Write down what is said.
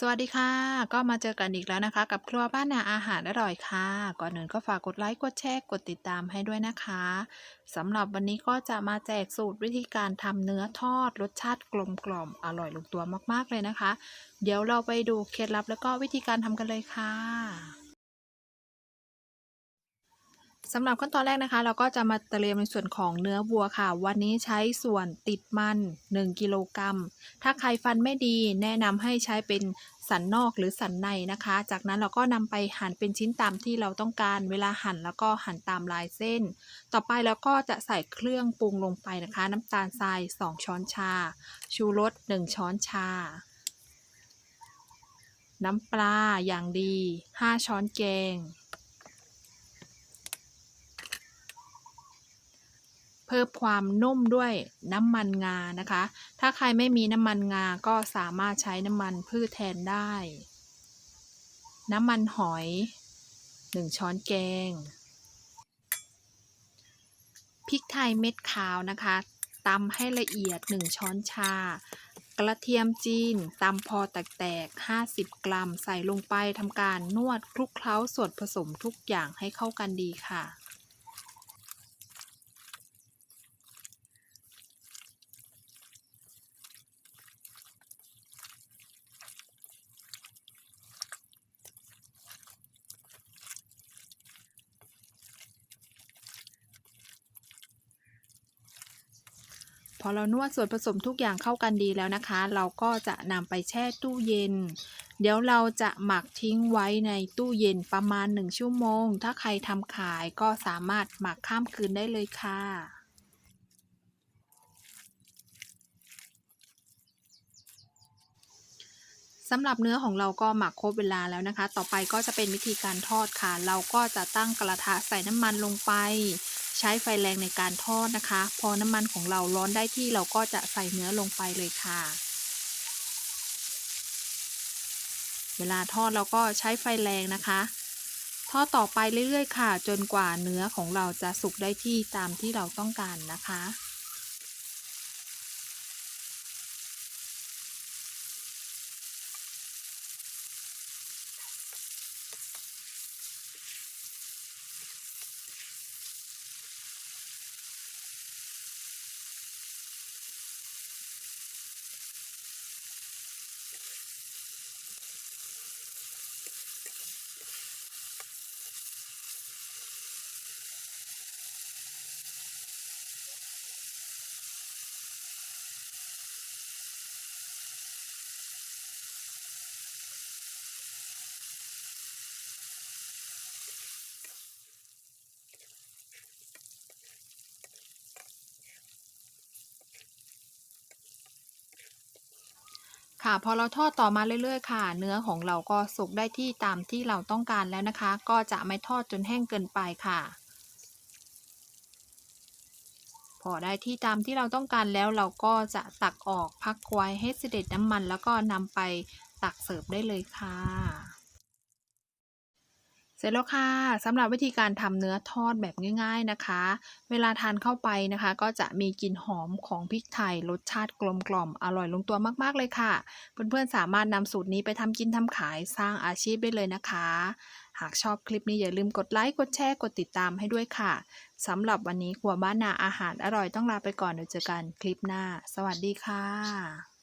สวัสดีค่ะ ก็มาเจอกันอีกแล้วนะคะ กับครัวบ้านนาอาหารอร่อยค่ะ ก่อนอื่นก็ฝากกดไลค์ กดแชร์ กดติดตามให้ด้วยนะคะสำหรับวันนี้ก็จะมาแจกสูตรวิธีการทำเนื้อทอด รสชาติกลมกล่อมอร่อยลงตัวมากๆเลยนะคะ เดี๋ยวเราไปดูเคล็ดลับแล้วก็วิธีการทำกันเลยค่ะ สำหรับขั้นตอนแรกนะคะ เราก็จะมาเตรียมในส่วนของเนื้อวัวค่ะ วันนี้ใช้ส่วนติดมัน 1 กิโลกรัม ถ้าใครฟันไม่ดีแนะนำให้ใช้เป็นสันนอกหรือสันในนะคะ จากนั้นเราก็นำไปหั่นเป็นชิ้นตามที่เราต้องการ เวลาหั่นแล้วก็หั่นตามลายเส้น ต่อไปเราก็จะใส่เครื่องปรุงลงไปนะคะ น้ำตาลทราย 2 ช้อนชา ชูรส 1 ช้อนชา น้ำปลาอย่างดี 5 ช้อนแกง พิ่มความนุ่มด้วยน้ำมันงานะคะ ถ้าใครไม่มีน้ำมันงาก็สามารถใช้น้ำมันพืชแทนได้ น้ำมันหอย 1 ช้อนแกง พริกไทยเม็ดขาวนะคะตำให้ละเอียด 1 ช้อนชา กระเทียมจีนตำพอแตกๆ 50 กรัม ใส่ลงไปทำการนวดคลุกเคล้าส่วนผสมทุกอย่างให้เข้ากันดีค่ะ พอเรานวดส่วนผสมทุกอย่างเข้ากันดีแล้วนะคะ เราก็จะนำไปแช่ตู้เย็น เดี๋ยวเราจะหมักทิ้งไว้ในตู้เย็นประมาณ 1 ชั่วโมง ถ้าใครทำขายก็สามารถหมักข้ามคืนได้เลยค่ะสำหรับเนื้อของเราก็หมักครบเวลาแล้วนะคะ ต่อไปก็จะเป็นวิธีการทอดค่ะ เราก็จะตั้งกระทะใส่น้ำมันลงไป ใช้ไฟแรงในการทอดนะคะ พอน้ำมันของเราร้อนได้ที่เราก็จะใส่เนื้อลงไปเลยค่ะ เวลาทอดเราก็ใช้ไฟแรงนะคะ ทอดต่อไปเรื่อยๆ ค่ะ จนกว่าเนื้อของเราจะสุกได้ที่ตามที่เราต้องการนะคะ ค่ะพอเราทอดต่อมาเรื่อยๆ ค่ะ เนื้อของเราก็สุกได้ที่ตามที่เราต้องการแล้วนะคะ ก็จะไม่ทอดจนแห้งเกินไปค่ะ พอได้ที่ตามที่เราต้องการแล้วเราก็จะตักออกพักไว้ให้เสด็จน้ำมัน แล้วก็นำไปตักเสิร์ฟได้เลยค่ะ เสร็จแล้วค่ะสำหรับวิธีการทำเนื้อทอดแบบง่าย ๆนะคะ เวลาทานเข้าไปนะคะ ก็จะมีกลิ่นหอมของพริกไทยรสชาติกลมกล่อมอร่อยลงตัวมากๆเลยค่ะ เพื่อนๆสามารถนำสูตรนี้ไปทำกินทำขายสร้างอาชีพได้เลยนะคะ หากชอบคลิปนี้อย่าลืมกดไลค์กดแชร์กดติดตามให้ด้วยค่ะสำหรับวันนี้ครัวบ้านนาอาหารอร่อยต้องลาไปก่อนเดี๋ยวเจอกันคลิปหน้า สวัสดีค่ะ